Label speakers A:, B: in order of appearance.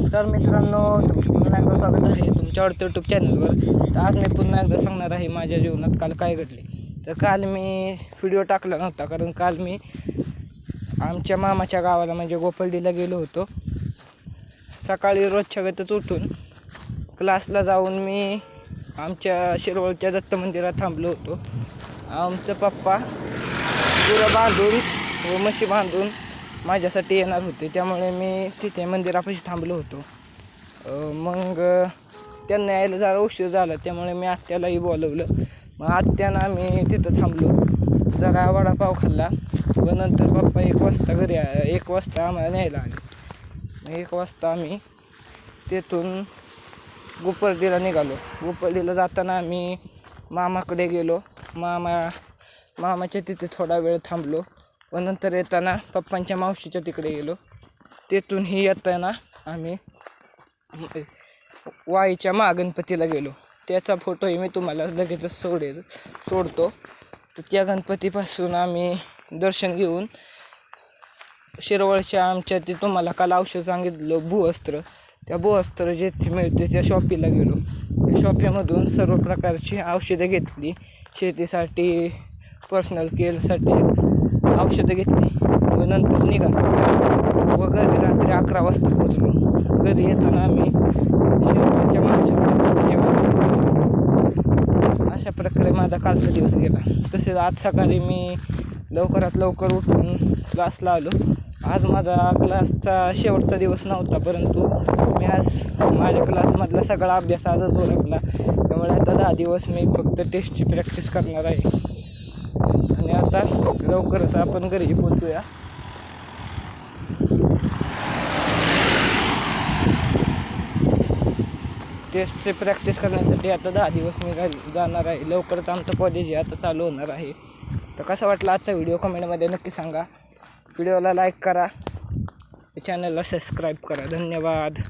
A: नमस्कार मित्रांनो तुमचं पुन्हा एकदा स्वागत आहे तुमच्या आवडत्या यूट्यूब चॅनलवर तर आज मी पुन्हा एकदा सांगणार आहे माझ्या जीवनात काल काय घडले. तर काल मी व्हिडिओ टाकला नव्हता कारण काल मी आमच्या मामाच्या गावाला म्हणजे गोपलडीला गेलो होतो. सकाळी रोजच्या गतच उठून क्लासला जाऊन मी आमच्या शिरवळच्या दत्त मंदिरात थांबलो होतो. आमचं पप्पा गुरं बांधून व म्हशी बांधून माझ्यासाठी येणार होते त्यामुळे मी तिथे मंदिरापाशी थांबलो होतो. मग त्यांना यायला जरा उशीर झाला त्यामुळे मी आत्यालाही बोलवलं. मग आत्यानं आम्ही तिथं थांबलो. जरा वडापाव खाल्ला. व नंतर पप्पा एक वाजता घरी एक वाजता आम्हाला न्यायला आले. मग एक वाजता आम्ही तेथून गुपर्डीला निघालो. गुपर्डीला जाताना आम्ही मामाकडे गेलो. मामा मामाच्या तिथे थोडा वेळ थांबलो. व नंतर येताना पप्पांच्या मावशीच्या तिकडे गेलो. तेथूनही येताना आम्ही वाईच्या महागणपतीला गेलो. त्याचा फोटोही मी तुम्हाला लगेचच सोडेल सोडतो. तर त्या गणपतीपासून आम्ही दर्शन घेऊन शिरवळच्या आमच्या ते तुम्हाला काल औषध सांगितलं भूवस्त्र त्या भूवस्त्र जेथे मिळते त्या शॉपीला गेलो. त्या शॉपीमधून सर्व प्रकारची औषधं घेतली. शेतीसाठी पर्सनल केअरसाठी औषधं घेतली. व नंतर निघालो. व घरी रात्री अकरा वाजता पोचलो घरी येताना आम्ही शेवटच्या माणसाकडे अशा प्रकारे माझा कालचा दिवस गेला. तसेच आज सकाळी मी लवकरात लवकर उठून क्लासला आलो आज माझा क्लासचा शेवटचा दिवस नव्हता परंतु मी आज माझ्या क्लासमधला सगळा अभ्यास आजच ओळखला त्यामुळे आता दहा दिवस मी फक्त टेस्टची प्रॅक्टिस करणार आहे. आता लवकरच आपण घरी पोचूया टेस्टची प्रॅक्टिस करण्यासाठी आता दहा दिवस मी घरी जाणार आहे. लवकरच आमचं कॉलेज हे आता चालू होणार आहे. तर कसा वाटला आजचा व्हिडिओ कमेंटमध्ये नक्की सांगा. व्हिडिओला लाईक करा. चॅनलला सबस्क्राईब करा. धन्यवाद.